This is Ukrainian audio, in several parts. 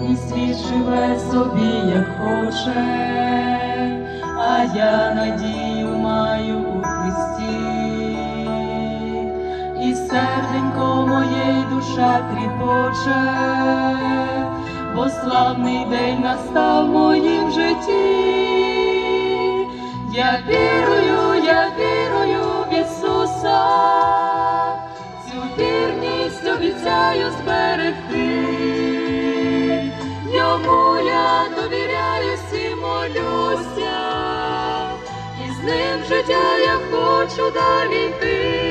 світ живе собі, як хоче, а я надію маю у Христі, і серденько моєї душа тріпоче, бо славний день настав в моїм житті. Я вірую, я вірую в Ісуса, молюся, і з ним життя я хочу далі йти.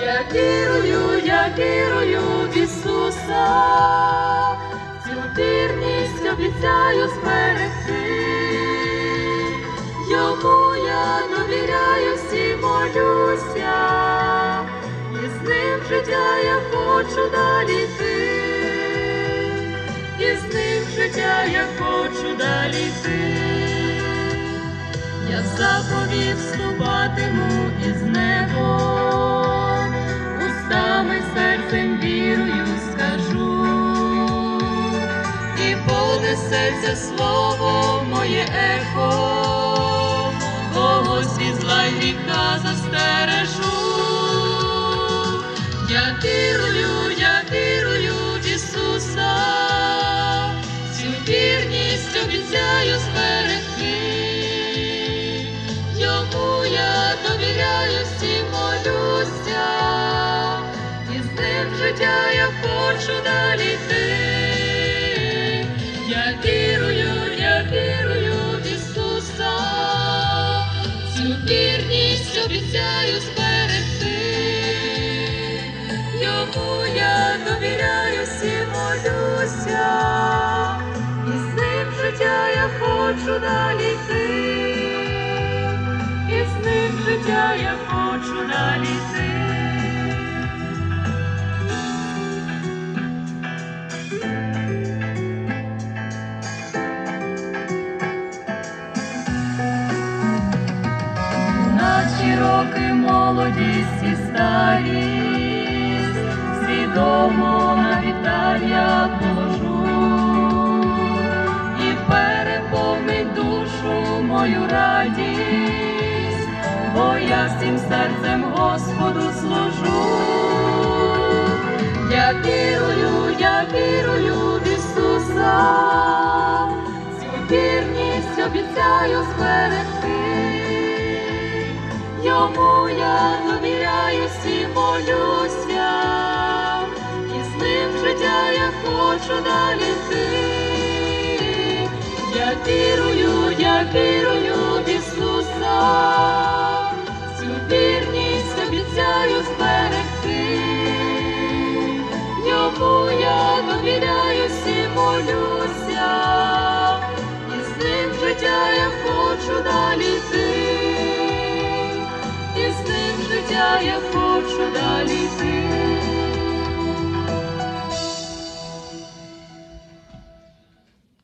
Я вірую, я вірую в Ісуса, цю вірність обіцяю зберегти. Далі. Я в заповів вступатиму із небом, устами серцем вірою скажу, і понесеться слово моє ехо, життя я хочу далі йти. Я вірую, я вірую в Ісуса, цю вірність обіцяю зберегти. Йому я довіряюсь і молюся, і з ним життя я хочу далі йти. І з ним життя я хочу далі йти. Роки молодість і старість, свідомо на вітар я і переповнить душу мою радість, бо я всім серцем Господу служу. Я вірую, я вірую в Ісуса, молюся, і з ним життя я хочу далі йти. Я вірую, я вірую в Ісуса, цю вірність обіцяю зберегти. Йому я довіряюсь і молюся, і з ним життя я хочу далі йти, я хочу далі йти.